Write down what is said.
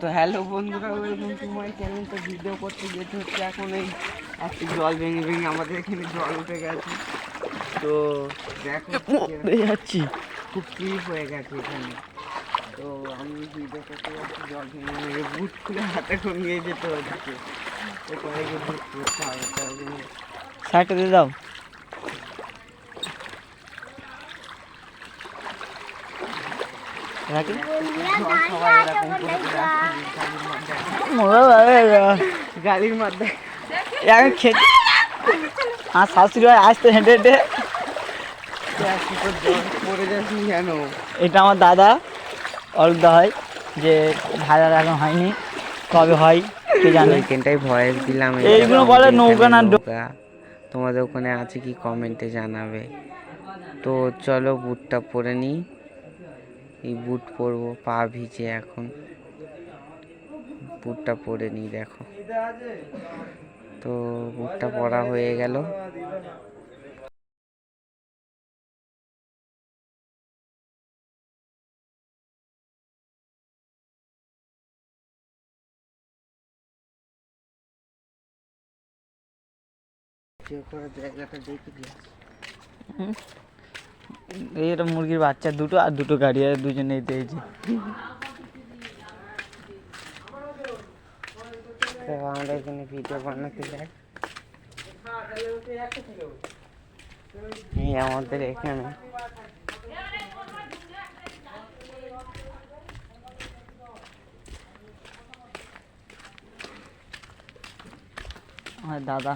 তো হ্যালো বন্ধুরা welcome to my channel তো ভিডিও করতে যেতে হচ্ছে এখন এই একটু জল ভেঙে ভেঙে আমাদের এখানে জল উঠে গেছে। তো দেখো যাচ্ছি। খুব স্লিপ হয়ে গেছে এখানে। তো আমি ভিডিও করতে যাচ্ছি জল ভেঙে ভেঙে বুট খুলে হাতে করে নিয়ে যেতে হচ্ছে। তো কয়েকে বুট করতে হবে তার জন্য দিয়ে দাও। আসছে, গাড়ির মধ্যে। আমি খেতে আর শাশুড়ি ভাই আসতে হেঁটে হেঁটে। এটা আমার দাদা অরুদা হয় যে ভাড়া এখন হয়নি। কবে হয় কে জানে? ওইখানটাই ভয়েস দিলাম এইগুলো বলে নৌকা না নৌকা। তোমাদের ওখানে আছে কি কমেন্টে জানাবে? তো চলো বুটটা পরে নিই। এই বুট পরবো পা ভিজে এখন। বুটটা পরে নিই দেখো। তো বুটটা পরা হয়ে গেল। জায়গাটা দেখে এই এটা মুরগির বাচ্চা দুটো আর দুটো গাড়ি আর দুজনেই দিয়েছে। তো আমরা এখানে ভিডিও বানাতে যাই এই আমাদের এখানে। আমার দাদা।